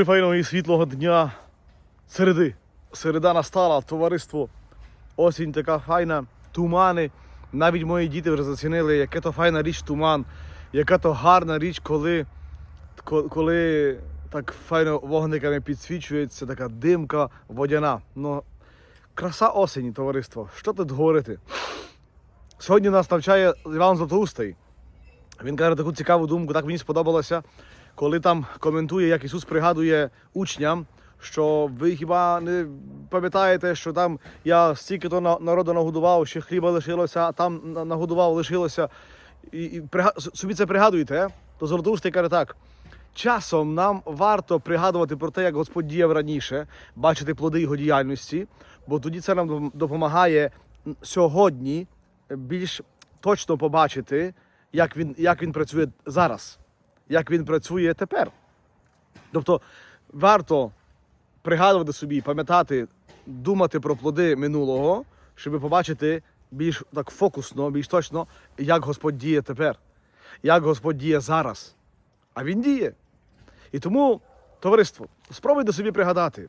Прифайного і світлого дня середи. Середа настала, товариство. Осінь така файна, тумани. Навіть мої діти вже зацінили, яка то файна річ туман, яка то гарна річ, коли, коли так файно вогниками підсвічується, така димка водяна. Ну, краса осені, товариство. Що тут говорити? Сьогодні нас навчає Іван Златоустий. Він каже таку цікаву думку, так мені сподобалося, коли там коментує, як Ісус пригадує учням, що ви хіба не пам'ятаєте, що там я стільки то народу нагодував, ще хліба лишилося, а там нагодував лишилося. І, і собі це пригадуєте, е? то Золотоустий каже так. Часом нам варто пригадувати про те, як Господь діяв раніше, бачити плоди його діяльності, бо тоді це нам допомагає сьогодні більш точно побачити, як він, як він працює зараз, як він працює тепер. Тобто варто пригадувати собі, пам'ятати, думати про плоди минулого, щоб побачити більш так фокусно, більш точно, як Господь діє тепер, як Господь діє зараз. А він діє. І тому, товариство, спробуйте собі пригадати,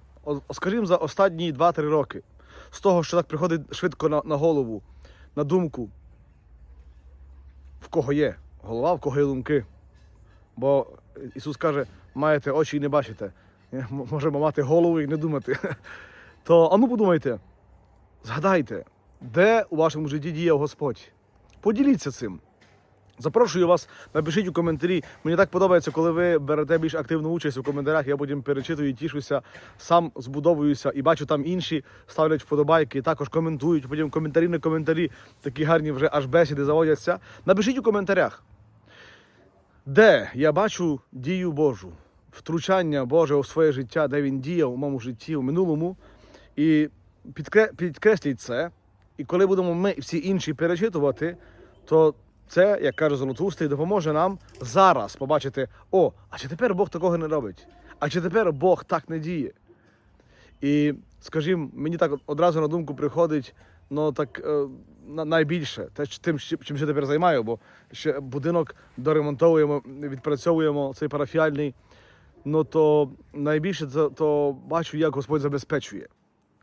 скажімо, за останні 2-3 роки, з того, що так приходить швидко на, на голову, на думку, в кого є голова, в кого є думки. Бо Ісус каже, маєте очі і не бачите. Можемо мати голову і не думати. То ану подумайте, згадайте, де у вашому житті діяв Господь. Поділіться цим. Запрошую вас, напишіть у коментарі. Мені так подобається, коли ви берете більш активну участь у коментарях. Я потім перечитую, і тішуся, сам збудовуюся і бачу там інші ставлять вподобайки, також коментують. Потім коментарі на коментарі, такі гарні вже аж бесіди заводяться. Напишіть у коментарях, де я бачу дію Божу, втручання Боже у своє життя, де він діяв у моєму житті у минулому. І підкре- підкресліть це. І коли будемо ми всі інші перечитувати, то це, як каже Золотустий, допоможе нам зараз побачити: о, а чи тепер Бог такого не робить? А чи тепер Бог так не діє? І, скажімо, мені так одразу на думку приходить, ну так е, на- найбільше, те, тим, чим ще тепер займаю, бо ще будинок доремонтовуємо, відпрацьовуємо цей парафіальний. Ну то найбільше це то бачу, як Господь забезпечує.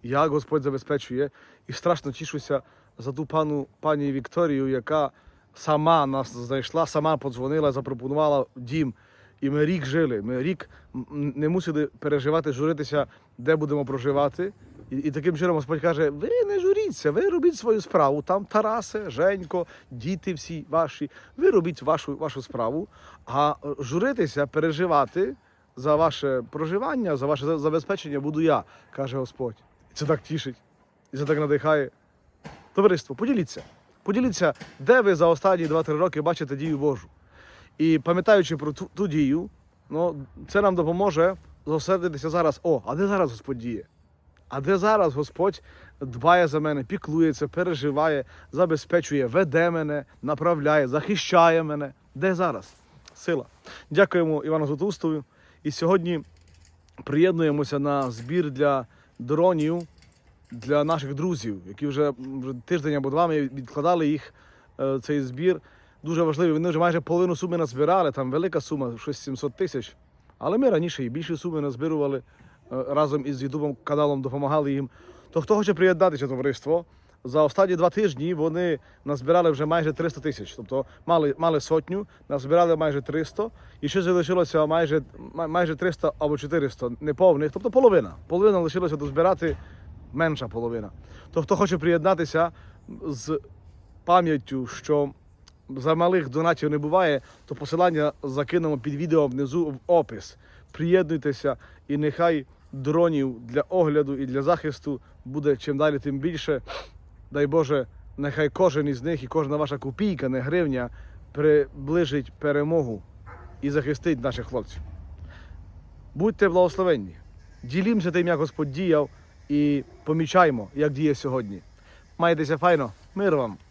Як Господь забезпечує, і страшно тішуся за ту пану пані Вікторію, яка сама нас знайшла, сама подзвонила, запропонувала дім. І ми рік жили. Ми рік не мусили переживати, журитися, де будемо проживати. І, і таким чином Господь каже: ви не журіться, ви робіть свою справу. Там Тарасе, Женько, діти всі ваші. Ви робіть вашу, вашу справу. А е, журитися, переживати за ваше проживання, за ваше забезпечення буду я, каже Господь. І це так тішить, і це так надихає. Товариство, поділіться. Поділіться, де ви за останні 2-3 роки бачите дію Божу. І пам'ятаючи про ту, ту дію, ну, це нам допоможе зосередитися зараз. О, а де зараз Господь діє? А де зараз Господь дбає за мене, піклується, переживає, забезпечує, веде мене, направляє, захищає мене. Де зараз? Сила. Дякуємо Івану Златоустову. І сьогодні приєднуємося на збір для дронів для наших друзів, які вже, вже тиждень або два ми відкладали їх, е, цей збір. Дуже важливий. Вони вже майже половину суми назбирали, там велика сума, щось 700 тисяч. Але ми раніше і більше суми назбирували е, разом із Ютубом каналом, допомагали їм. То хто хоче приєднатися товариство, за останні два тижні вони назбирали вже майже 300 тисяч. Тобто мали, мали сотню, назбирали майже 300, і ще залишилося майже, майже 300 або 400 неповних, тобто половина. Половина лишилося дозбирати, менша половина. То хто хоче приєднатися з пам'яттю, що за малих донатів не буває, то посилання закинемо під відео внизу в опис. Приєднуйтеся і нехай дронів для огляду і для захисту буде чим далі, тим більше. Дай Боже, нехай кожен із них і кожна ваша копійка, не гривня, приближить перемогу і захистить наших хлопців. Будьте благословенні. Ділімося тим, як Господь діяв, і помічаємо, як діє сьогодні. Майтеся файно, мир вам!